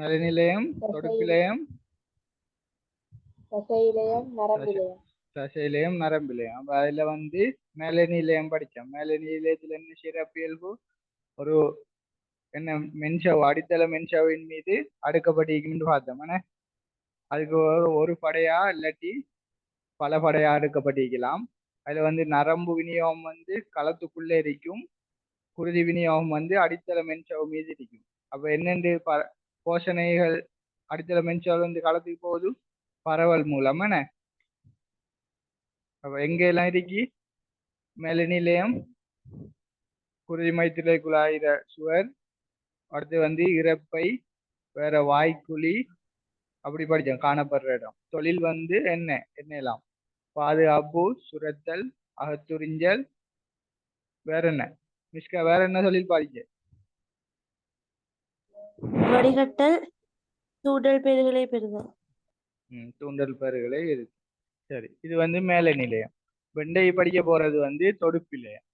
மேலநிலையம் தொடுப்பிலையம். தசையிலையம் நரம்பிலையம். தசையிலையும் நரம்பிலையும். அப்ப அதுல வந்து மேலநிலையம் படிச்சோம். மேலநிலையத்துல என்ன சிறப்பியல்பு ஒரு என்ன மென்ஷவ் அடித்தள மென்ஷவின் மீது அடுக்கப்பட்டிருக்குன்னு பார்த்தோம். ஆனா அதுக்கு ஒரு ஒரு படையா இல்லாட்டி பல படையா அடுக்கப்பட்டிருக்கலாம். அதுல வந்து நரம்பு விநியோகம் வந்து களத்துக்குள்ளே இருக்கும். குருதி விநியோகம் வந்து அடித்தள மென்ஷவ் மீது இருக்கும். அப்ப என்னென்று போஷணைகள் அடித்தள மென்ஷவ் வந்து காலத்துக்கு போகுது. பரவல் மூலம் என்ன அப்ப எங்க எல்லாம் இருக்கி? மேலநிலையம் குருதி மைத்திரை குழாயிர சுவர் அடுத்து வந்து இறப்பை வேற வாய்க்குழி அப்படி படிச்சோம் காணப்படுற இடம். தொழில் வந்து என்ன? என்ன எல்லாம் பாதுகாப்பு சுரத்தல் அகத்துறிஞ்சல் வேற என்ன? மிஸ்கா வேற என்ன தொழில் பாதிக்க வடிகட்டல் தூண்டல் பேர்களை பெறுதல். தூண்டல் பேர்களை சரி இது வந்து மேல நிலையம். வெண்டை படிக்க போறது வந்து தொடுப்பிலையம்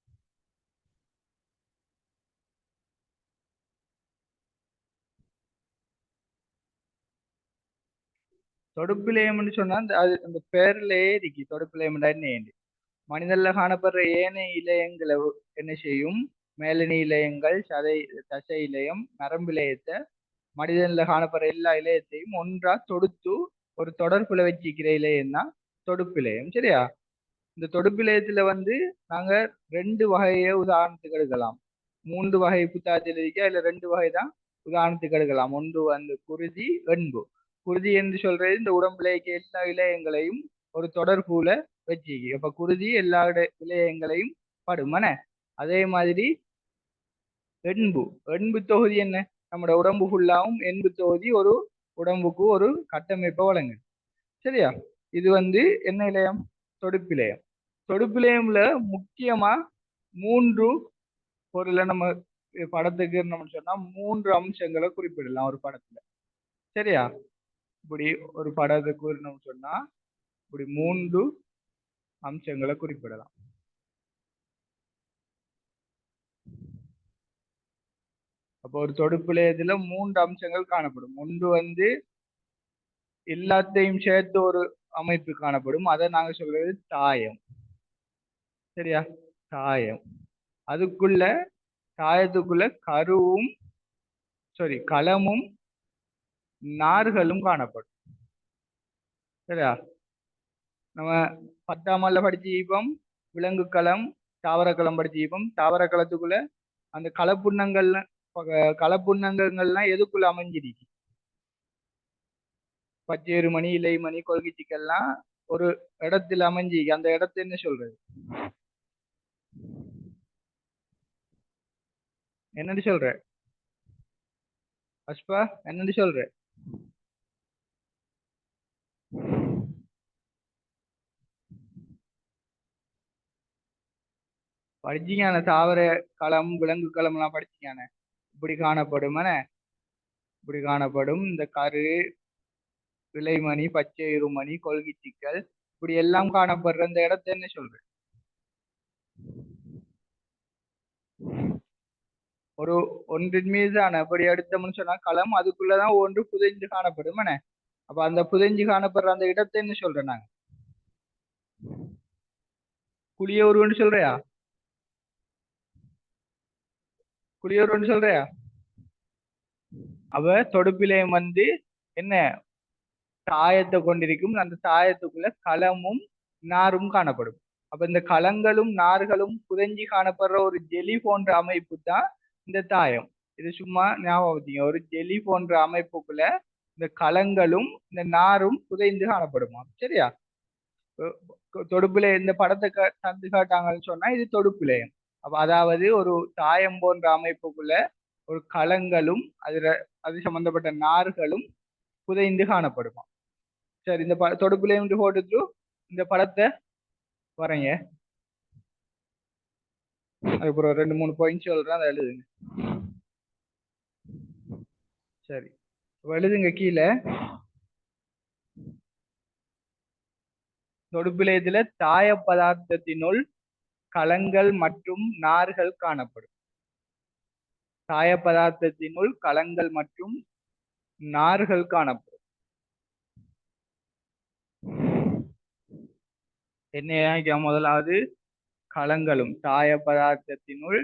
தொடுப்பிலையம்னு சொன்னா அந்த அது அந்த பேர்லயே இருக்கு. தொடுப்பிலையம்டா என்ன? மனிதன்ல காணப்படுற ஏனைய இலையங்களை என்ன செய்யும்? மேலணி இலையங்கள் சதை தசை இலையம் நரம்பு இலையத்தை மனிதனில் காணப்படுற எல்லா இலையத்தையும் ஒன்றா தொடுத்து ஒரு தொடர்புல வச்சிக்கிற இலையம் தான் தொடுப்பிலையம் சரியா? இந்த தொடுப்பிலையத்துல வந்து நாங்க ரெண்டு வகையை உதாரணத்துக்கு எடுக்கலாம். மூன்று வகை புத்தாத்தில் இருக்க? இல்ல ரெண்டு வகை தான் உதாரணத்துக்கு எடுக்கலாம். ஒன்று வந்து குருதி வெண்பு. குருதி என்று சொல்றது இந்த உடம்புல இருக்க எல்லா இலையங்களையும் ஒரு தொடர்புல வச்சிக்கி அப்ப குருதி எல்லா இட- இலையங்களையும் படுமன அதே மாதிரி எண்பு. எண்பு தொகுதி என்ன? நம்மட உடம்பு ஃபுல்லாவும் எண்பு தொகுதி ஒரு உடம்புக்கு ஒரு கட்டமைப்பை வழங்குது சரியா? இது வந்து என்ன இலையம் தொடுப்பிலையம் தொடுப்பிலையம்ல முக்கியமா மூன்று பொருளை நம்ம படத்துக்கு நம்ம சொன்னா மூன்று அம்சங்களை குறிப்பிடலாம் ஒரு படத்துல. சரியா? இப்படி ஒரு படத்தை கூறணும் சொன்னா இப்படி மூன்று அம்சங்களை குறிப்பிடலாம். அப்போ ஒரு தொடுப்பிலையத்துல மூன்று அம்சங்கள் காணப்படும். ஒன்று வந்து எல்லாத்தையும் சேர்த்து ஒரு அமைப்பு காணப்படும். அதை நாங்க சொல்றது தாயம். சரியா? தாயம். அதுக்குள்ள தாயத்துக்குள்ள கருவும் சாரி களமும் நார்களும் காணப்படும். சரியா? நம்ம பத்தாம் படிச்ச படிச்சிருப்போம் விலங்கு களம் தாவரக்களம் தாவர தாவரக்களத்துக்குள்ள அந்த களப்புண்ணங்கள்ல பக- எதுக்குள்ள அமைஞ்சிருக்கு? பச்சேறு மணி இலை மணி கொள்கைச்சிக்கெல்லாம் ஒரு இடத்துல அமைஞ்சிருக்கு. அந்த இடத்த என்ன சொல்றது? என்னன்னு சொல்ற? அஸ்பா என்னன்னு சொல்ற? படிச்சீங்க தாவர களம் விலங்கு களம் எல்லாம் படிச்சீங்க இப்படி காணப்படும் இப்படி காணப்படும். இந்த கரு விலைமணி பச்சை இருமணி கொள்கிச்சிக்கல் இப்படி எல்லாம் காணப்படுற இந்த இடத்த என்ன சொல்ற ஒரு ஒன்றின் மீதான அப்படி எடுத்தோம்னு சொன்னா களம் அதுக்குள்ளதான் ஒன்று புதைஞ்சு காணப்படும் அப்ப அந்த புதைஞ்சு காணப்படுற அந்த இடத்தை என்ன சொல்றேன் நாங்க? குளியூர்னு சொல்றியா? குளியூர்னு சொல்றியா? அவ தொடுப்பிலே வந்து என்ன? தாயத்தை கொண்டிருக்கும். அந்த தாயத்துக்குள்ள களமும் நாரும் காணப்படும். அப்ப இந்த களங்களும் நார்களும் புதஞ்சி காணப்படுற ஒரு ஜெலி போன்ற அமைப்பு தான் இந்த தாயம். இது சும்மா ஞாபகம் ஒரு ஜெலி போன்ற அமைப்புக்குள்ள இந்த களங்களும் இந்த நாரும் புதைந்து காணப்படுமா? சரியா? தொடுப்பிலே இந்த படத்தை தந்து காட்டாங்கன்னு சொன்னா இது தொடுப்பிலையம் அதாவது ஒரு தாயம் போன்ற அமைப்புக்குள்ள ஒரு களங்களும் அதுல அது சம்பந்தப்பட்ட நார்களும் புதைந்து காணப்படுமா சரி இந்த ப தொடுப்புலையும் போட்டுட்டு இந்த படத்தை வரைங்க அதுக்கப்புறம் ரெண்டு மூணு பாயிண்ட் சொல்றேன் அதை எழுதுங்க. சரி எழுதுங்க கீழே. தொடுப்பிலையத்துல தாய பதார்த்தத்தினுள் களங்கள் மற்றும் நார்கள் காணப்படும். சாய பதார்த்தத்தினுள் களங்கள் மற்றும் நார்கள் காணப்படும். என்ன முதலாவது களங்களும் சாய பதார்த்தத்தினுள்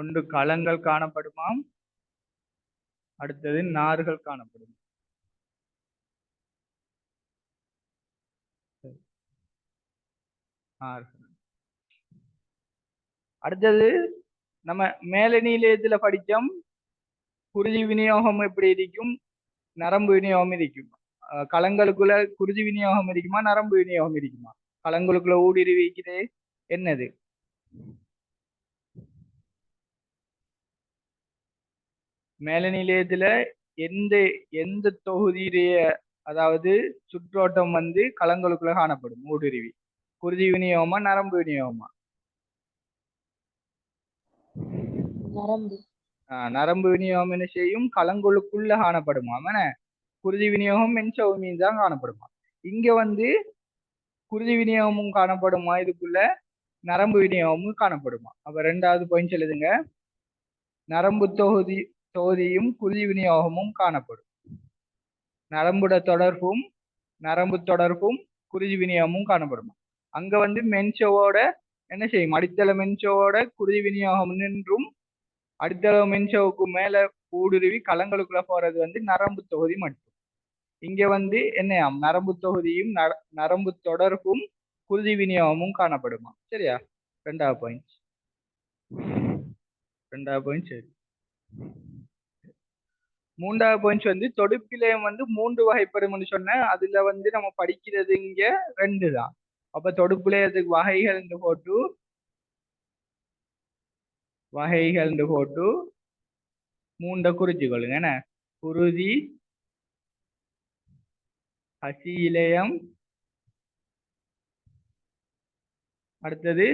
ஒன்று களங்கள் காணப்படுமாம். அடுத்தது நார்கள் காணப்படும். அடுத்தது நம்ம மேல நிலையத்துல படிச்சோம். குருதி விநியோகம் எப்படி இருக்கும்? நரம்பு விநியோகம் இருக்கும். களங்களுக்குள்ள குருதி விநியோகம் இருக்குமா? நரம்பு விநியோகம் இருக்குமா? களங்களுக்குள்ள ஊடுருவிக்குது என்னது? மேல நிலையத்துல எந்த எந்த தொகுதியுடைய அதாவது சுற்றோட்டம் வந்து களங்களுக்குள்ள காணப்படும் ஊடுருவி. குருதி விநியோகமா நரம்பு விநியோகமா? நரம்பு. விநியோகம் என்ன செய்யும்? களங்களுக்குள்ள காணப்படுமா? குருதி விநியோகம் மென்சவு மீன் தான் காணப்படுமா? இங்க வந்து குருதி விநியோகமும் காணப்படுமா? இதுக்குள்ள நரம்பு விநியோகமும் காணப்படுமா? அப்ப ரெண்டாவது பாயிண்ட் எழுதுங்க நரம்பு தொகுதி தொகுதியும் குருதி விநியோகமும் காணப்படும். நரம்புட தொடர்பும் நரம்பு தொடர்பும் குருதி விநியோகமும் காணப்படுமா? அங்க வந்து மென்சோவோட என்ன செய்யும்? அடித்தள மென்சோவோட குருதி விநியோகம் நின்றும் அடித்தள மென்சோவுக்கு மேல ஊடுருவி களங்களுக்குள்ள போறது வந்து நரம்பு தொகுதி மட்டும். இங்க வந்து என்னையாம் நரம்பு தொகுதியும் நரம்பு தொடர்பும் குருதி விநியோகமும் காணப்படுமா? சரியா? ரெண்டாவது பாயிண்ட் ரெண்டாவது பாயிண்ட் சரி. மூன்றாவது பாயிண்ட் வந்து தொடுப்பிலயம் வந்து மூன்று வகைப்படும் சொன்னேன். அதுல வந்து நம்ம படிக்கிறது இங்க ரெண்டு தான். அப்ப தொடுப்பிலயத்துக்கு வகைகள் போட்டு. வகைகள் போட்டு. மூண்ட குறிச்சு கொள்ளுங்க என்ன? குருதி பசி இலையம். அடுத்தது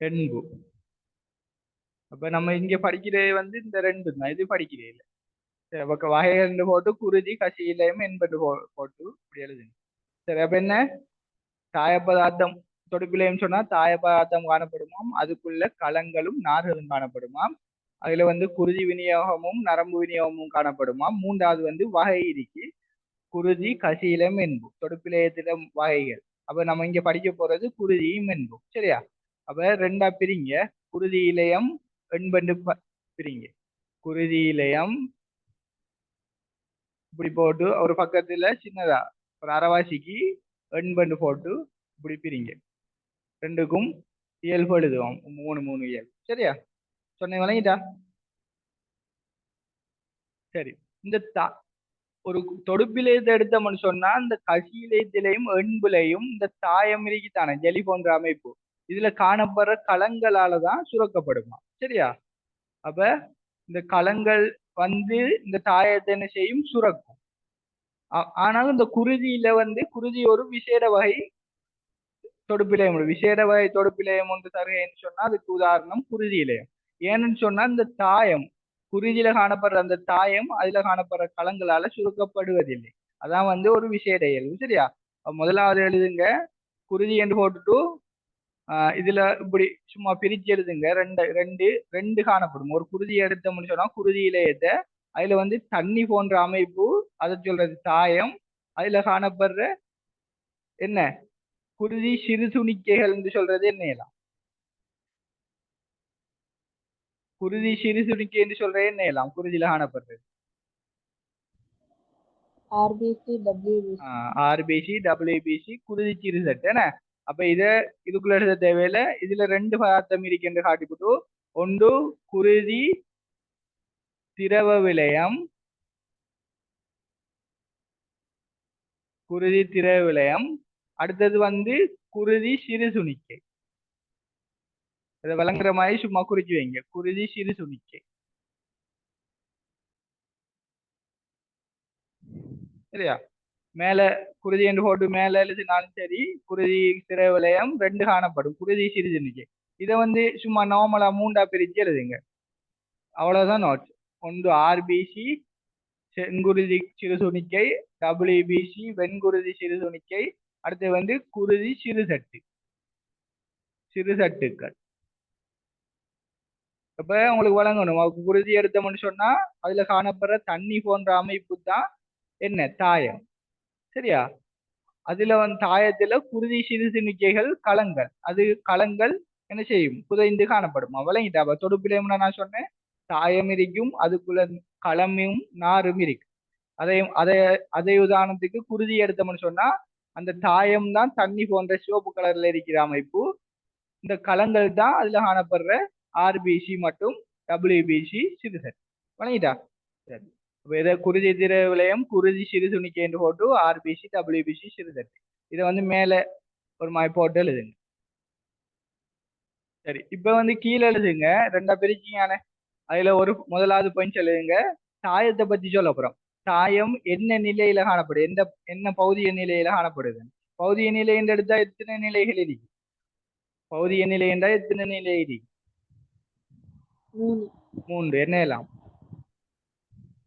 தென்பு அப்ப நம்ம இங்க படிக்கிறது வந்து இந்த ரெண்டு தான். இது படிக்கிறே இல்லை. சரி அப்ப வகைகள் போட்டு குருதி கசி இலையம் என்பது போட்டு இப்படி எழுதுங்க. சரி அப்ப என்ன? தாய பதார்த்தம் தொடுப்பிலையும் சொன்னா தாய பதார்த்தம் காணப்படுமாம். அதுக்குள்ள களங்களும் நார்களும் காணப்படுமாம். அதுல வந்து குருதி விநியோகமும் நரம்பு விநியோகமும் காணப்படுமாம். மூன்றாவது வந்து வகை இருக்கு குருதி கசீலம் என்பும். தொடுப்பிலையத்தில வகைகள். அப்ப நம்ம இங்க படிக்க போறது குருதியும் என்பும். சரியா? அப்ப ரெண்டா பிரிங்க. குருதி இலையம் எண்பண்டு பிரிங்க. குருதி இலையம் இப்படி போட்டு ஒரு பக்கத்துல சின்னதா ஒரு அரைவாசிக்கு எண்பண்டு போட்டு இப்படி பிரிங்க ரெண்டுக்கும் இயல்பு எழுதுவோம் மூணு மூணு இயல்பு சரியா? சொன்னேன் விளங்கிட்டா? சரி. இந்த தா ஒரு தொடுப்பிலேயத்தை எடுத்தோம்னு சொன்னா இந்த கசியிலேயத்திலையும் எண்புலையும் இந்த தாயமிரிக்கு தானே ஜெலி போன்ற அமைப்பு. இதுல காணப்படுற களங்களால தான் சுரக்கப்படுமா சரியா? அப்ப இந்த களங்கள் வந்து இந்த தாயத்தை என்ன செய்யும்? சுரக்கும். ஆனாலும் இந்த குருதியில வந்து குருதி ஒரு விசேட வகை தொடுப்பிலையம் விசேட வகை தொடுப்பிலையம் ஒன்று தருகைன்னு சொன்னா அதுக்கு உதாரணம் குருதி இலையம் ஏன்னு சொன்னா இந்த தாயம் குருதியில காணப்படுற அந்த தாயம் அதுல காணப்படுற களங்களால சுருக்கப்படுவதில்லை. அதான் வந்து ஒரு விசேட இயல்பு சரியா? முதலாவது எழுதுங்க. குருதி என்று போட்டுட்டு ஆஹ் இதுல இப்படி சும்மா பிரிச்சு எழுதுங்க. ரெண்டு ரெண்டு ரெண்டு காணப்படும். ஒரு குருதி எடுத்தோம்னு சொன்னா குருதி இலையத்தை அதுல வந்து தண்ணி போன்ற அமைப்பு அதை சொல்றது தாயம் அதுல காணப்படுற என்ன? குருதி சிறு துணிக்கைகள் என்று சொல்றது என்னலாம் குருதி சிறு துணிக்கை என்று சொல்றது என்னலாம் குருதியில காணப்படுறது. ஆர்பிசி டபிள்யூபிசி ஆர்பிசி டபிள்யூபிசி குருதி சிறு சட்டு என்ன? அப்ப இத இதுக்குள்ள எழுத தேவையில்ல. இதுல ரெண்டு பதார்த்தம் இருக்குன்னு காட்டிவிட்டு ஒன்று குருதி திரவ விளையம் குருதி திரவ விலையம் அடுத்தது வந்து குருதி சிறு சுணிக்கை. இதை விளங்குற மாதிரி சும்மா குறிச்சு வைங்க. குருதி சிறு சுணிக்கை. சரியா? மேல குருதி என்று போட்டு மேல எழுதினாலும் சரி குருதி திரை விளையம் ரெண்டு காணப்படும். குருதி சிறு சுணிக்கை. இதை வந்து சும்மா நார்மலா மூண்டா பிரிச்சு எழுதுங்க. அவ்வளவுதான் நோட்ஸ் ஒன்று ஆர்பிசி செங்குருதி சிறுசுணிக்கை டபிள்யூபிசி வெண்குருதி சிறுசுணிக்கை அடுத்து வந்து குருதி சிறுசட்டு. சிறுசட்டுக்கள். இப்ப உங்களுக்கு வழங்கணும். குருதி எடுத்தோம்னு சொன்னா அதுல காணப்படுற தண்ணி போன்ற அமைப்பு தான் என்ன? தாயம். சரியா? அதுல வந்து தாயத்துல குருதி சிறுசுணிக்கைகள் களங்கள் அது களங்கள் என்ன செய்யும்? புதைந்து காணப்படும். விளங்கிட்டா அப்ப தொடுப்பிலேம்னா நான் சொன்னேன். தாயம் இருக்கும் அதுக்குள்ள களமும் நாரும் இருக்கு. அதை அதை அதை உதாரணத்துக்கு குருதி எடுத்தோம்னு சொன்னா அந்த தாயம் தான் தண்ணி போன்ற சிவப்பு கலர்ல இருக்கிற அமைப்பு. இந்த களங்கள் தான் அதுல காணப்படுற ஆர்பிசி மற்றும் டபிள்யூபிசி சிறுசன் வணங்கிட்டா? சரி. இதை குருதி திர விளையம் குருதி சிறு துணிக்கை என்று போட்டு ஆர்பிசி டபிள்யூபிசி சிறுசன் இதை வந்து மேல ஒரு மாதிரி போட்டு எழுதுங்க. சரி. இப்ப வந்து கீழே எழுதுங்க. ரெண்டா பிரிச்சிங்கானே அதுல ஒரு முதலாவது பாயிண்ட் எழுதுங்க தாயத்தை பத்தி சொல்ல போறோம். தாயம் என்ன நிலையில காணப்படுது? எந்த என்ன பௌதிக நிலையில காணப்படுது? பௌதிக நிலை என்று எடுத்தா எத்தனை நிலைகள் இருக்கு பௌதிக நிலை என்றா எத்தனை நிலை இருக்கு மூன்று. என்ன எல்லாம்?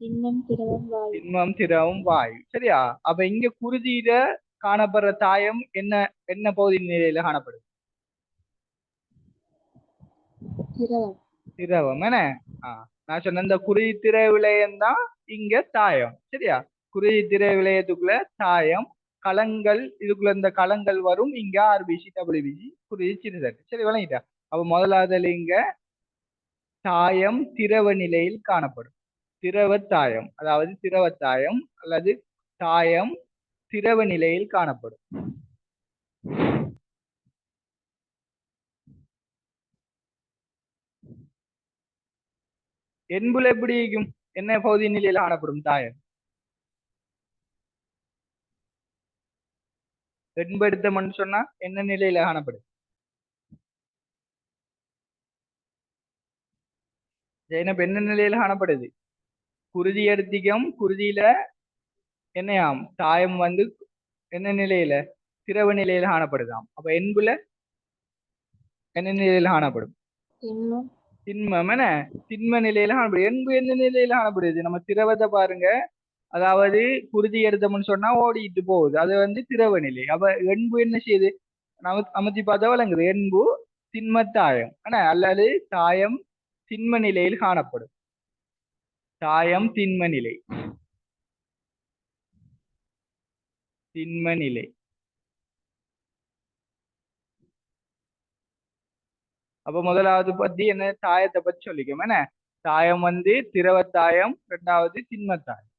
திண்மம் திரவம் வாயு. சரியா? அப்ப இங்க குருதியில காணப்படுற தாயம் என்ன என்ன பகுதி நிலையில காணப்படுது? திரவம் என்ன? நான் சொன்ன இந்த குறி திர விளையம் தான் இங்க தாயம் சரியா? குறி திர விளையத்துக்குள்ள தாயம் களங்கள் இதுக்குள்ள இந்த களங்கள் வரும் இங்க ஆர்பிசி டபிள்யூபிசி குறி சிறுதட்டு சரி விளங்கிட்டா? அப்ப முதலாவதுல இங்க தாயம் திரவ நிலையில் காணப்படும். திரவ தாயம் அதாவது திரவ தாயம் அல்லது தாயம் திரவ நிலையில் காணப்படும். என்புல எப்படி இருக்கும் என்ன பகுதி நிலையில் காணப்படும்? தாயம். என்பு மண் சொன்னா என்ன நிலையில காணப்படும்? ஜெயினப் என்ன நிலையில காணப்படுது? குருதி எடுத்திகம் குருதியில என்னையாம்? தாயம் வந்து என்ன நிலையில? திரவ நிலையில காணப்படுதாம். அப்ப என்புல என்ன நிலையில காணப்படும்? திண்மம். என்ன? திண்ம நிலையில காணப்படுது. என்பு எந்த நிலையில காணப்படுது? நம்ம திரவத்தை பாருங்க. அதாவது குருதி எடுத்தோம்னு சொன்னா ஓடிட்டு போகுது. அது வந்து திரவ நிலை. அப்ப என்பு என்ன செய்யுது? நம அமைச்சு பார்த்தா விளங்குது என்பு திண்மத்தாயம். ஆனா என்ன? அல்லது தாயம் திண்ம நிலையில் காணப்படும். தாயம் திண்ம நிலை. திண்ம நிலை. அப்ப முதலாவது பத்தி என்ன தாயத்தை பத்தி சொல்லிக்கோம் என்ன தாயம் வந்து திரவ தாயம் ரெண்டாவது திண்மத்தாயம்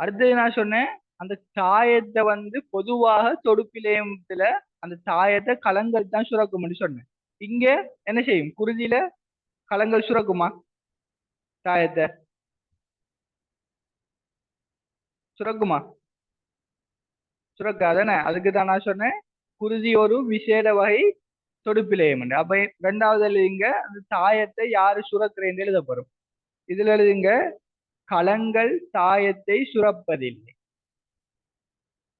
அடுத்தது நான் சொன்னேன் அந்த தாயத்தை வந்து பொதுவாக தொடுப்பிலேயத்துல அந்த தாயத்தை களங்கள் தான் சுரக்கும்னு சொன்னேன் இங்க என்ன செய்யும் குருதியில களங்கள் சுரக்குமா தாயத்தை சுரக்குமா சுரக்காதானே அதுக்கு தான் நான் சொன்னேன் குருதி ஒரு விசேட வகை தொடுப்பிலேயம் அப்ப ரெண்டாவது எழுதுங்க அந்த தாயத்தை யாரு சுரக்கிறேன்னு எழுத போறோம் இதுல எழுதுங்க களங்கள் தாயத்தை சுரப்பதில்லை.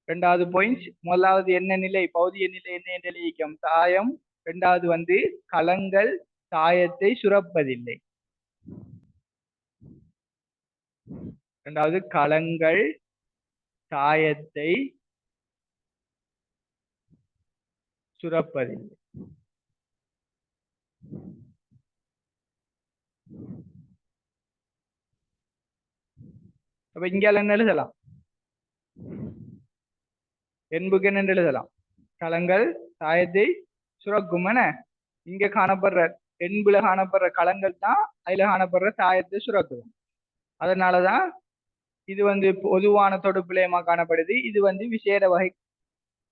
ரெண்டாவது பாயிண்ட் முதலாவது என்ன நிலை பௌதிய நிலை என்ன என்று எழுதிக்கும்? தாயம் ரெண்டாவது வந்து களங்கள் தாயத்தை சுரப்பதில்லை. ரெண்டாவது களங்கள் தாயத்தை சுரப்பதில்லை. அப்ப இங்க என்ன எழுதலாம்? என்புக்கு என்ன எழுதலாம்? களங்கள் தாயத்தை சுரக்கும் என இங்க காணப்படுற என்புல காணப்படுற களங்கள் தான் அதுல காணப்படுற தாயத்தை சுரக்கும். அதனாலதான் இது வந்து பொதுவான தொடுப்பிலயமா காணப்படுது. இது வந்து விசேட வகை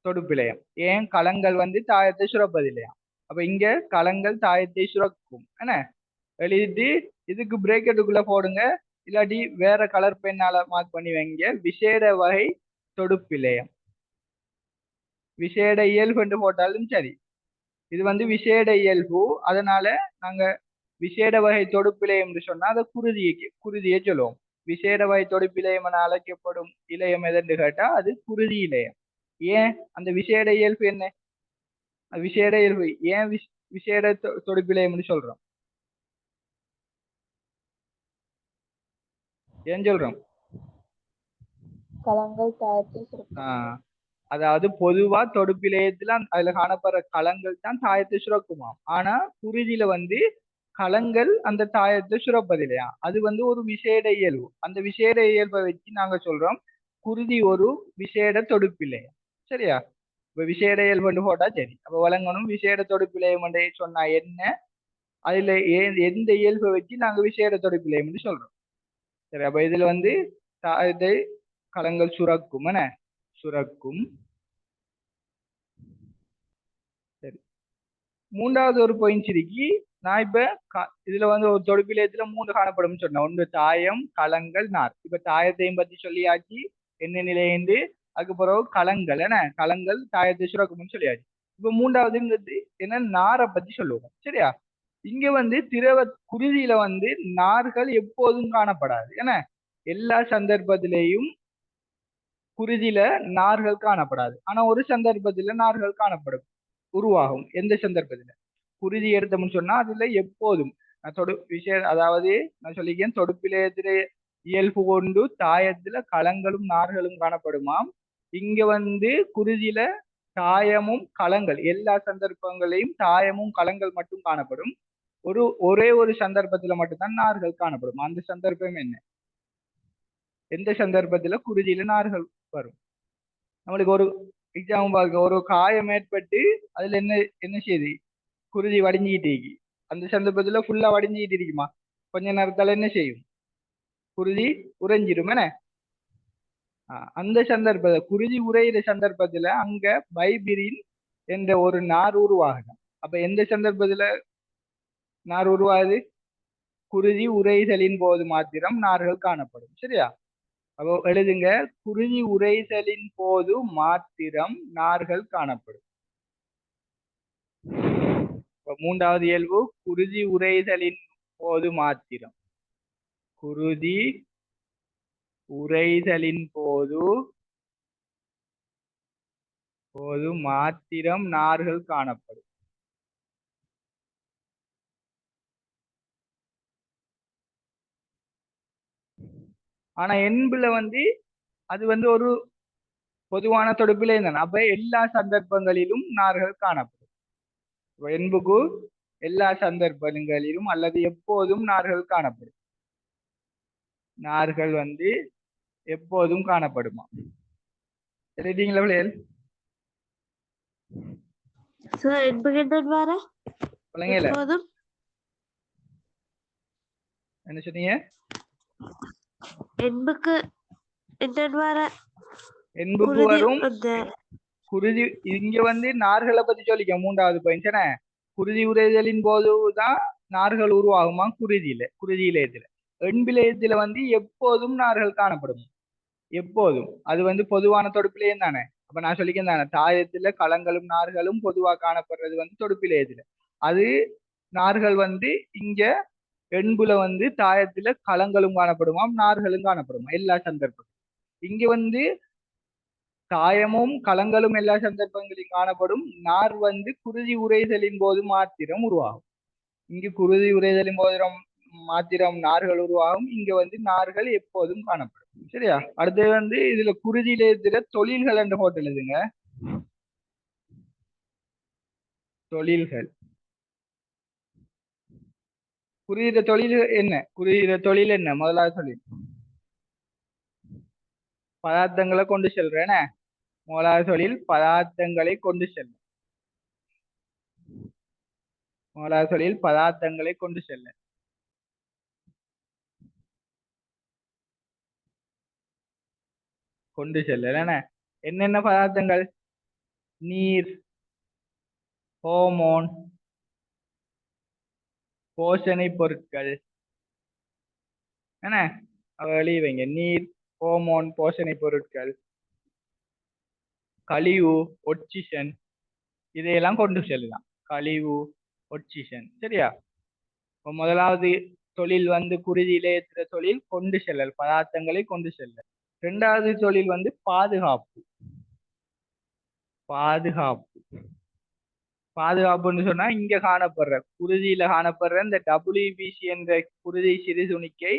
தொடுப்பிலயம். ஏன்? களங்கள் வந்து தாயத்தை சுரப்பதில்லையா அப்ப இங்க களங்கள் தாயத்தை சுரக்கும் என்ன எழுதிட்டு இதுக்கு பிரேக்கெட்டுக்குள்ள போடுங்க. இல்லாட்டி வேற கலர் பெண்ணால மார்க் பண்ணி வைங்க. விசேட வகை தொடுப்பிலையம் விசேட இயல்பு என்று போட்டாலும் சரி. இது வந்து விசேட இயல்பு. அதனால நாங்க விசேட வகை தொடுப்பிலையம் என்று சொன்னா அதை குருதியை குருதியை சொல்லுவோம். விசேட வகை தொடுப்பிலையம் என அழைக்கப்படும் இலையம் எதென்று கேட்டா அது குருதி இலையம் ஏன்? அந்த விசேட இயல்பு என்ன? விசேட இயல்பு. ஏன் விஷ் விசேட தொ- சொல்றோம். ஏன் சொல்றோம்? களங்கள் தாயத்தை சுரக்கும். அதாவது பொதுவா தொடுப்பிலயத்துல அதுல காணப்படுற களங்கள் தான் தாயத்தை சுரக்குமாம். ஆனா குருதியில வந்து களங்கள் அந்த தாயத்தை சுரப்பதில்லையா அது வந்து ஒரு விசேட இயல்பு. அந்த விசேட இயல்பை வச்சு நாங்க சொல்றோம் குருதி ஒரு விசேட தொடுப்பில்லையா சரியா? இப்ப விசேட இயல்புன்னு போட்டா சரி. அப்ப வழங்கணும் விசேட தொடுப்பிலையம் சொன்னா என்ன? அதுல எந்த இயல்பை வச்சு நாங்க விசேட தொடுப்பிலையம்னு சொல்றோம். சரி அப்ப இதுல வந்து தாயத்தை களங்கள் சுரக்கும் என்ன? சுரக்கும். சரி. மூன்றாவது ஒரு பாயிண்ட் இருக்கு நான் இப்ப இதுல வந்து ஒரு தொடுப்பிலையத்துல மூன்று காணப்படும் சொன்னேன். ஒன்று தாயம் களங்கள் நார். இப்ப தாயத்தையும் பத்தி சொல்லியாச்சு. என்ன நிலையண்டு அதுக்கு பிறகு களங்கள் என்ன? களங்கள் தாயத்தை சுரக்கும்னு சொல்லியாச்சு. இப்ப மூன்றாவது என்ன? நாரை பத்தி சொல்லுவோம். சரியா? இங்க வந்து திரவ குருதியில வந்து நார்கள் எப்போதும் காணப்படாது. என்ன எல்லா சந்தர்ப்பத்திலேயும் குருதியில நார்கள் காணப்படாது. ஆனா ஒரு சந்தர்ப்பத்துல நார்கள் காணப்படும் உருவாகும். எந்த சந்தர்ப்பத்துல? குருதி எடுத்தோம்னு சொன்னா அதுல எப்போதும். நான் தொடு விஷய அதாவது நான் சொல்லிக்கேன் தொடுப்பிலேயத்தில இயல்பு கொண்டு தாயத்துல களங்களும் நார்களும் காணப்படுமாம். இங்க வந்து குருதியில தாயமும் களங்கள் எல்லா சந்தர்ப்பங்களையும் தாயமும் களங்கள் மட்டும் காணப்படும். ஒரு ஒரே ஒரு சந்தர்ப்பத்துல மட்டும்தான் நார்கள் காணப்படும். அந்த சந்தர்ப்பம் என்ன? எந்த சந்தர்ப்பத்துல? குருதியில நார்கள் வரும். நம்மளுக்கு ஒரு எக்ஸாம்பிள் பார்க்க ஒரு காயம் ஏற்பட்டு அதுல என்ன என்ன செய்யுது குருதி வடிஞ்சிக்கிட்டு இருக்கு. அந்த சந்தர்ப்பத்துல ஃபுல்லா வடிஞ்சிக்கிட்டு இருக்குமா? கொஞ்ச நேரத்தால என்ன செய்யும்? குருதி உறைஞ்சிரும் என்ன? அந்த சந்தர்ப்ப குருதி உறையிற சந்தர்ப்பத்துல அங்க பைபிரின் என்ற ஒரு நார் உருவாகுது அப்ப எந்த சந்தர்ப்பத்துல? நார் உருவாது. குருதி உரைசலின் போது மாத்திரம் நார்கள் காணப்படும். சரியா? அப்போ எழுதுங்க. குருதி உரைசலின் போது மாத்திரம் நார்கள் காணப்படும். மூன்றாவது இயல்பு குருதி உரைதலின் போது மாத்திரம். குருதி உரைதலின் போது போது மாத்திரம் நார்கள் காணப்படும். ஆனா என்புல வந்து அது வந்து ஒரு பொதுவான தொடுப்பிலே இருந்தான். அப்ப எல்லா சந்தர்ப்பங்களிலும் நார்கள் காணப்படும். என்புக்கு எல்லா சந்தர்ப்பங்களிலும் அல்லது எப்போதும் நார்கள் காணப்படும். நார்கள் வந்து எப்போதும் காணப்படுமா? எழுதிங்களா பிள்ளைகள் என்ன சொன்னீங்க? என்புக்கு குருதி வரும் குருதி இங்க வந்து நார்களை பத்தி சொல்லிக்க மூன்றாவது பாயிண்ட் குருதி உறைதலின் போதுதான் நார்கள் உருவாகுமா? குருதியில குருதியிலயத்துல எண்பிலயத்துல வந்து எப்போதும் நார்கள் காணப்படும். எப்போதும். அது வந்து பொதுவான தொடுப்பிலேயும் தானே? அப்ப நான் சொல்லிக்கிறேன் தானே? தாயத்துல களங்களும் நார்களும் பொதுவா காணப்படுறது வந்து தொடுப்பிலேயத்துல அது நார்கள் வந்து இங்க எண்புல வந்து தாயத்துல களங்களும் காணப்படுமாம் நார்களும் காணப்படுமா எல்லா சந்தர்ப்பம் இங்க வந்து தாயமும் களங்களும் எல்லா சந்தர்ப்பங்களிலும் காணப்படும். நார் வந்து குருதி உரைதலின் போது மாத்திரம் உருவாகும். இங்கு குருதி உரைதலின் போது மாத்திரம் நார்கள் உருவாகும். இங்க வந்து நார்கள் எப்போதும் காணப்படும். சரியா? அடுத்தது வந்து இதுல குருதியில இருக்கிற தொழில்கள் என்ற ஹோட்டல் இதுங்க தொழில்கள். குறியிட தொழில் என்ன? குறியிட தொழில் என்ன? முதலாவது தொழில் பதார்த்தங்களை கொண்டு செல்றேன முதலாவது தொழில் பதார்த்தங்களை கொண்டு செல்ல. முதலாவது தொழில் பதார்த்தங்களை கொண்டு செல்ல. கொண்டு செல்ல என்னென்ன பதார்த்தங்கள்? நீர் ஹோமோன் போஷணை பொருட்கள். என்ன? வெளியே வைங்க நீர் ஹோமோன் போஷணை பொருட்கள். கழிவு ஒட்சிஷன் இதையெல்லாம் கொண்டு செல்லலாம். கழிவு ஒட்சிஷன் சரியா? இப்போ முதலாவது தொழில் வந்து குருதியிலே இருக்கிற தொழில் கொண்டு செல்லல். பதார்த்தங்களை கொண்டு செல்லல். ரெண்டாவது தொழில் வந்து பாதுகாப்பு. பாதுகாப்பு. பாதுகாப்புன்னு சொன்னா இங்க காணப்படுற. குருதியில காணப்படுற இந்த டபிள்யூபிசி என்ற குருதி சிறு துணிக்கை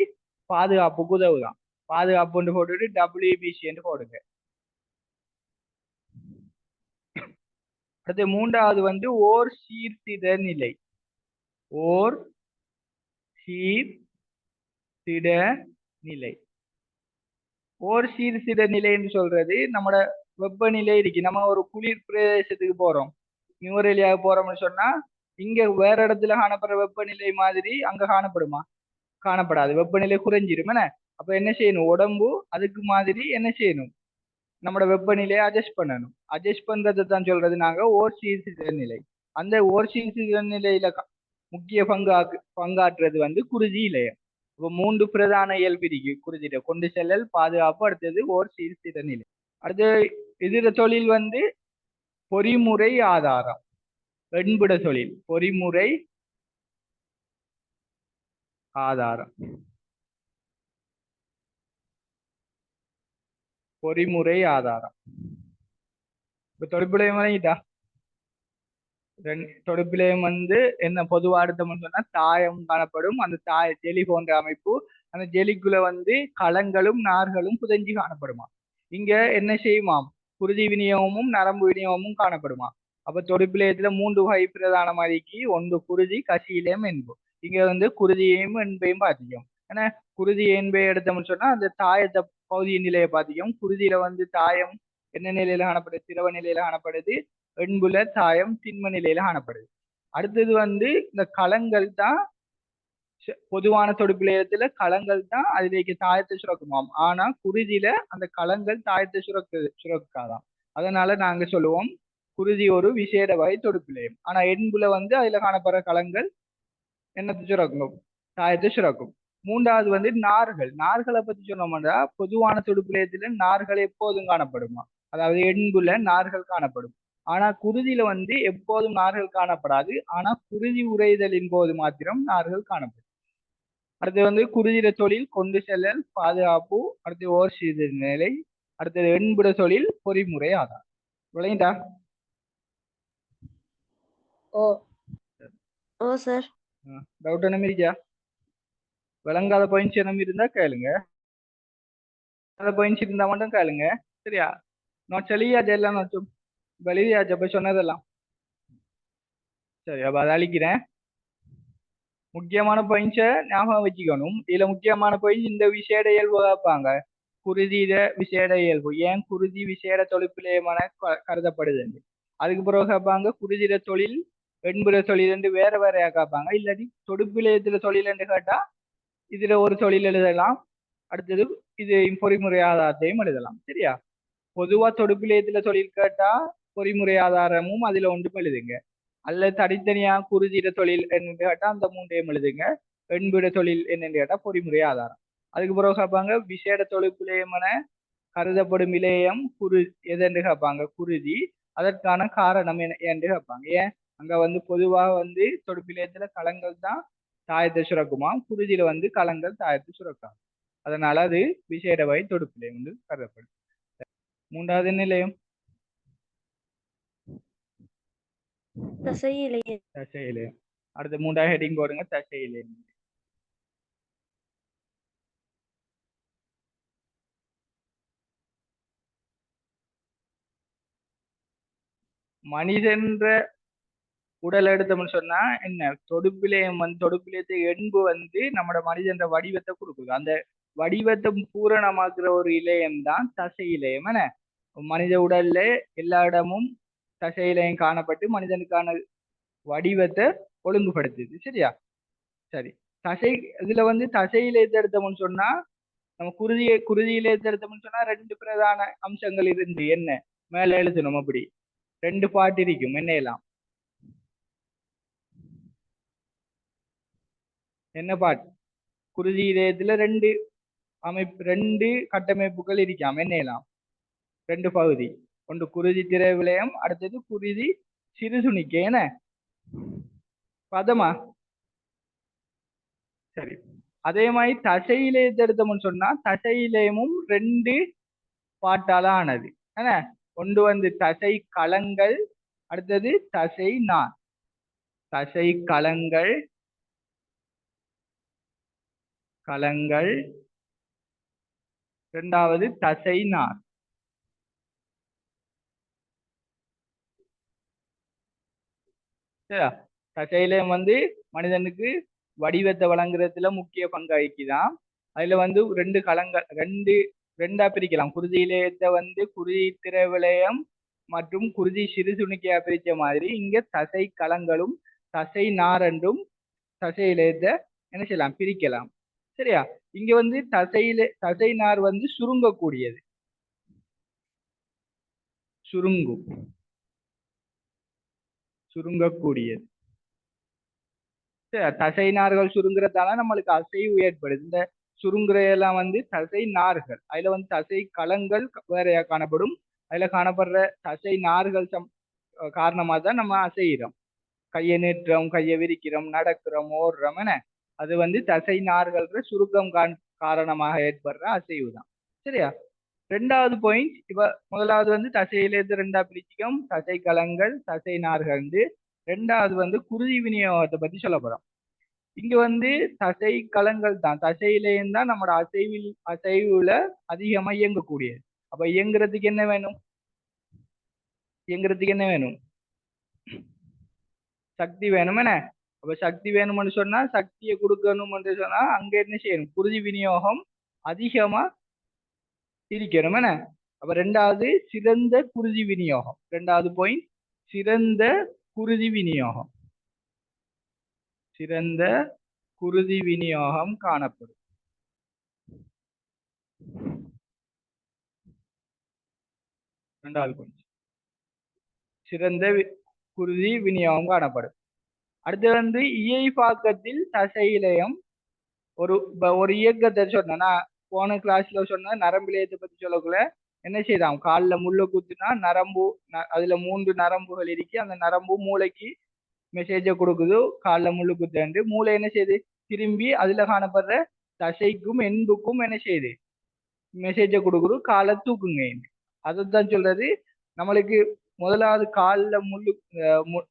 பாதுகாப்புக்கு உதவுதான். பாதுகாப்புன்னு போட்டுட்டு டபிள்யூபிசி என்று போடுங்க. அடுத்து மூன்றாவது வந்து ஓர் சீர்திட நிலை. ஓர் சீர் திட நிலை. ஓர் சீர் திட நிலைன்னு சொல்றது நம்மட வெப்பநிலை இருக்கு. நம்ம ஒரு குளிர் பிரதேசத்துக்கு போறோம். நியூரேலியாவுக்கு போறோம்னு சொன்னா இங்க வேற இடத்துல காணப்படுற வெப்பநிலை மாதிரி அங்க காணப்படுமா? காணப்படாது. வெப்பநிலை குறைஞ்சிரும் என்ன? அப்ப என்ன செய்யணும்? உடம்பு அதுக்கு மாதிரி என்ன செய்யணும்? நம்மளோட வெப்பநிலையை அட்ஜஸ்ட் பண்ணணும். அட்ஜஸ்ட் பண்றதை தான் சொல்றது நாங்க ஓர் நிலை அந்த ஓர் சீர்திருத்த நிலையில முக்கிய பங்கா பங்காற்றுறது வந்து குருதி இலையம் இப்போ மூன்று பிரதான இயல்பு இருக்கு குருதியில கொண்டு செல்லல் பாதுகாப்பு அடுத்தது ஓர் சீர்திருத்த நிலை அடுத்து இதர தொழில் வந்து பொறிமுறை ஆதாரம். வெண்புட தொழில் பொறிமுறை ஆதாரம். பொறிமுறை ஆதாரம். இப்ப தொடுப்பிலையம் வழங்கிட்டா தொடுப்பிலையம் வந்து என்ன பொதுவா அடுத்தம்னு சொன்னா தாயம் காணப்படும். அந்த தாய ஜெலி போன்ற அமைப்பு அந்த ஜெலிக்குள்ள வந்து களங்களும் நார்களும் புதைஞ்சு காணப்படுமா இங்க என்ன செய்யுமாம்? குருதி விநியோகமும் நரம்பு விநியோகமும் காணப்படுமா? அப்ப தொடுப்பிலயத்துல மூன்று வகை பிரதான மாதிரிக்கு ஒன்று குருதி கசியிலையும் என்பு. இங்க வந்து குருதியையும் என்பையும் பாத்திக்கும் ஏன்னா குருதி என்பை எடுத்தோம்னு சொன்னா அந்த தாயத்தை பகுதியின் நிலையை பாத்திக்கும் குருதியில வந்து தாயம் என்ன நிலையில காணப்படுது? திரவ நிலையில காணப்படுது. வெண்புல தாயம் திண்ம நிலையில காணப்படுது. அடுத்தது வந்து இந்த களங்கள் தான் பொதுவான பொதுவான தொடுப்பிலையத்துல களங்கள் தான் அதிலேக்கு தாயத்தை சுரக்குமாம். ஆனா குருதியில அந்த களங்கள் தாயத்தை சுரக்கு சுரக்காதாம். அதனால நாங்க சொல்லுவோம் குருதி ஒரு விசேட வகை தொடுப்பிலையம் ஆனா எண்புல வந்து அதுல காணப்படுற களங்கள் என்னத்தை சுரக்கும்? தாயத்தை சுரக்கும். மூன்றாவது வந்து நார்கள். நார்களை பத்தி சொன்னோம்னா பொதுவான துடுப்பிலையத்துல நார்கள் எப்போதும் காணப்படுமா? அதாவது எண்புல நார்கள் காணப்படும். ஆனா குருதியில வந்து எப்போதும் நார்கள் காணப்படாது. ஆனா குருதி உறைதலின் போது மாத்திரம் நார்கள் காணப்படும். அடுத்து வந்து குருதியில தொழில் கொண்டு செல்லல் பாதுகாப்பு அடுத்து ஓர் செய்த நிலை அடுத்தது எண்புட தொழில் பொறிமுறை ஆதாரம் விளையுண்டா ஓ. ஓ சார். டவுட் என்ன இருக்கா விளங்காத பாயிண்ட்ஸ் என்ன இருந்தா கேளுங்க. அந்த பாயிண்ட்ஸ் இருந்தா மட்டும் கேளுங்க. சரியா? நான் சொல்லியாச்சு எல்லாம் நான் வெளியாச்சு அப்ப சொன்னதெல்லாம். சரி அப்ப அதை அழிக்கிறேன். முக்கியமான பாயிண்ட்ஸை ஞாபகம் வச்சுக்கணும். இதுல முக்கியமான பாயிண்ட்ஸ் இந்த விசேட இயல்பு வைப்பாங்க குருதீத விசேட இயல்பு. ஏன் குருதி விசேட தொழிற்பிலேயமான கருதப்படுது அதுக்கு பிறகு கேட்பாங்க குருதிர தொழில் வெண்புற தொழில் என்று வேற வேறையா கேட்பாங்க. இல்லாட்டி தொடுப்பிலையத்துல தொழில் என்று கேட்டா இதுல ஒரு தொழில் எழுதலாம். அடுத்தது இது பொறிமுறை ஆதாரத்தையும் எழுதலாம். சரியா? பொதுவா தொடுப்பிலேயத்துல தொழில் கேட்டா பொறிமுறை ஆதாரமும் அதுல ஒன்றும் எழுதுங்க. அல்லது தனித்தனியா குருதியிட தொழில் என்னென்று கேட்டா அந்த மூன்றையும் எழுதுங்க. பெண்பிட தொழில் என்னன்னு கேட்டா பொறிமுறை ஆதாரம். அதுக்கு பிறகு கேட்பாங்க விசேட தொழிற்பிலையமென கருதப்படும் இலையம் குரு எதென்று கேட்பாங்க? குருதி. அதற்கான காரணம் என்ன என்று கேட்பாங்க. ஏன்? அங்க வந்து பொதுவாக வந்து தொடுப்பிலையத்துல களங்கள் தான் தாயத்தை சுரக்குமா? குருதியில வந்து களங்கள் தாயத்தை சுரக்காது. அதனால அது விசேட வகை தொடுப்பிலையம் வந்து கருதப்படும். மூன்றாவது நிலையம் தசையிலேயே தசையிலே. அடுத்து மூன்றாவது ஹெட்டிங் போடுங்க தசையிலே. மனிதன்ற உடல் எடுத்தோம்னு சொன்னா என்ன? தொடுப்பிலையம் வந்து தொடுப்பிலையத்தை எண்பு வந்து நம்மட மனிதன்ற வடிவத்தை கொடுக்குது. அந்த வடிவத்தை பூரணமாக்குற ஒரு இலையம் தான் தசை இலையம் என்ன? மனித உடல்ல எல்லா இடமும் தசையிலையும் காணப்பட்டு மனிதனுக்கான வடிவத்தை ஒழுங்குபடுத்துது சரியா? சரி. தசை இதுல வந்து தசையில இலையத்தை எடுத்தோம்னு சொன்னா நம்ம குருதியை குருதியில இலையத்தை எடுத்தோம்னு சொன்னா ரெண்டு பிரதான அம்சங்கள் இருந்து என்ன? மேல எழுதணும் அப்படி. ரெண்டு பாட்டு இருக்கும் என்ன எல்லாம்? என்ன பாட்டு? குருதி இதயத்துல ரெண்டு அமைப்பு ரெண்டு கட்டமைப்புகள் இருக்காம் என்னையெல்லாம் ரெண்டு பகுதி. ஒன்று குருதி திரை விலயம் அடுத்தது குருதி சிறுசுணிக்கை என்ன? பதமா? சரி. அதே மாதிரி தசை இலையத்தை எடுத்தோம்னு சொன்னா தசை இலையமும் ரெண்டு பாட்டால ஆனது. என்ன? ஒன்று வந்து தசை களங்கள் அடுத்தது தசை நார். தசை களங்கள் களங்கள் இரண்டாவது தசை நார். சரியா தசையிலம் வந்து மனிதனுக்கு வடிவத்தை வழங்குறதுல முக்கிய பங்காகிக்குதான் அதுல வந்து ரெண்டு களங்கள் ரெண்டு ரெண்டா பிரிக்கலாம். குருதி இலையத்தை வந்து குருதி திரவிலயம் மற்றும் குருதி சிறு துணிக்கையா பிரிச்ச மாதிரி இங்க தசை களங்களும் தசை நாரண்டும் தசை இலையத்தை என்ன செய்யலாம்? பிரிக்கலாம். சரியா? இங்க வந்து தசையில தசை நார் வந்து சுருங்கக்கூடியது. சுருங்கும். சுருங்கக்கூடியது. தசை நார்கள் சுருங்குறதால நம்மளுக்கு அசைவு ஏற்படுது. இந்த சுருங்குறையெல்லாம் வந்து தசை நார்கள் அதுல வந்து தசை களங்கள் வேறையா காணப்படும். அதுல காணப்படுற தசை நார்கள் சம் காரணமா தான் நம்ம அசைகிறோம் கையை நீட்டுறோம் கையை விரிக்கிறோம் நடக்கிறோம் ஓடுறோம் என. அது வந்து தசை நார்கள்ன்ற சுருக்கம் காண்- காரணமாக ஏற்படுற அசைவு தான் சரியா? ரெண்டாவது பாயிண்ட் இப்ப முதலாவது வந்து தசையிலேருந்து ரெண்டா பிரிச்சுக்கும். தசை களங்கள் தசை நார்கள் ரெண்டாவது வந்து குருதி விநியோகத்தை பத்தி சொல்ல போறோம். இங்க வந்து தசை களங்கள் தான். தசையிலேயும் தான் நம்மளோட அசைவில் அசைவுல அதிகமா இயங்கக்கூடியது. அப்ப இயங்குறதுக்கு என்ன வேணும்? இயங்குறதுக்கு என்ன வேணும்? சக்தி வேணும் என்ன? அப்ப சக்தி வேணும்னு சொன்னா சக்தியை கொடுக்கணும்னு சொன்னா அங்க என்ன செய்யணும்? குருதி விநியோகம் அதிகமா இருக்கணும் என்ன? அப்ப ரெண்டாவது சிறந்த குருதி விநியோகம். ரெண்டாவது பாயிண்ட் சிறந்த குருதி விநியோகம். சிறந்த குருதி விநியோகம் காணப்படும். ரெண்டாவது பாயிண்ட் சிறந்த வி- குருதி விநியோகம் காணப்படும். அடுத்து வந்து இயைபாக்கத்தில் தசை இழையம். ஒரு ஒரு இயக்கத்தை சொன்னா போன கிளாஸ்ல சொன்ன நரம்பிலயத்தை பத்தி சொல்லக்குள்ள என்ன செய்தான்? காலில் முள்ள குத்துனா நரம்பு ந- அதுல மூன்று நரம்புகள் இருக்கு அந்த நரம்பு மூளைக்கு மெசேஜை கொடுக்குது. காலில் முள்ளு குத்துண்டு மூளை என்ன செய்யுது திரும்பி அதுல காணப்படுற தசைக்கும் எண்புக்கும் என்ன செய்யுது மெசேஜை கொடுக்குது. காலை தூக்குங்க. அதைத்தான் சொல்றது. நம்மளுக்கு முதலாவது காலில் முள்ளு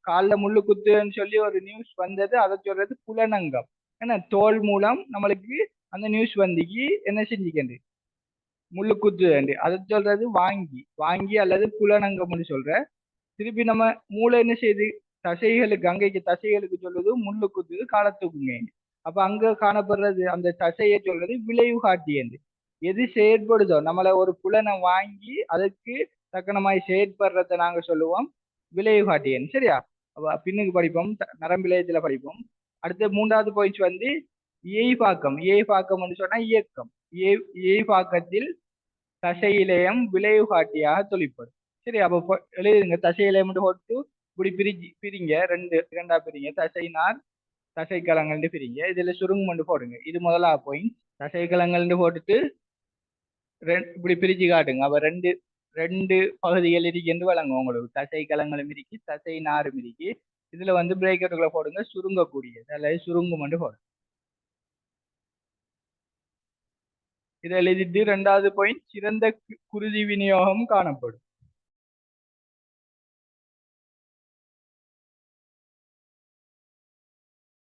காலில் மு- முள்ளு குத்துன்னு சொல்லி ஒரு நியூஸ் வந்தது. அதை சொல்றது புலனங்கம். ஏன்னா தோல் மூலம் நம்மளுக்கு அந்த நியூஸ் வந்திக்கு என்ன செஞ்சுக்கண்டு முள்ளு குத்துண்டு அதை சொல்றது வாங்கி. வாங்கி அல்லது புலனங்கம்னு சொல்ற. திருப்பி நம்ம மூளை என்ன செய்யுது தசைகளுக்கு அங்கைக்கு தசைகளுக்கு சொல்றது முள்ளு குத்து காலத்துக்குங்க. தூக்குங்க அப்ப அங்க காணப்படுறது அந்த தசையை சொல்றது விளைவு காட்டியது எது செயற்படுதோ நம்மள ஒரு புலனை வாங்கி அதுக்கு தக்கனமாய் செயற்படுறத நாங்க சொல்லுவோம். விளைவு காட்டியன் சரியா? அப்ப பின்னுக்கு படிப்போம். த- நரம்பிலயத்துல படிப்போம். அடுத்து மூன்றாவது பாயிண்ட் வந்து இயைபாக்கம். இயைபாக்கம்னு சொன்னா இயக்கம். இயைபாக்கத்தில் தசை இலையம் விளைவு காட்டியாக தொழிற்படும். சரி அப்போ எழுதுங்க தசை இலையம் போட்டு இப்படி பிரிஞ்சு பிரிங்க. ரெண்டு இரண்டா பிரிங்க. தசைனார் தசை கலங்கள்னு பிரிங்க. இதுல சுருங்கு போடுங்க. இது முதலா பாயிண்ட் தசை கலங்கள்னு போட்டுட்டு இப்படி பிரிச்சு காட்டுங்க. அப்ப ரெண்டு ரெண்டு பகுதிகள் இருக்குன்னு வழங்கும் உங்களுக்கு. தசை கலங்களும் இருக்கு தசை நாரும் இருக்கு இதுல வந்து பிரேக்கெட்டுகளை போடுங்க. சுருங்கக்கூடியது. அல்லது சுருங்கும் மட்டும் போடுங்க. இதில் எழுதிட்டு ரெண்டாவது பாயிண்ட் சிறந்த குருதி விநியோகம் காணப்படும்.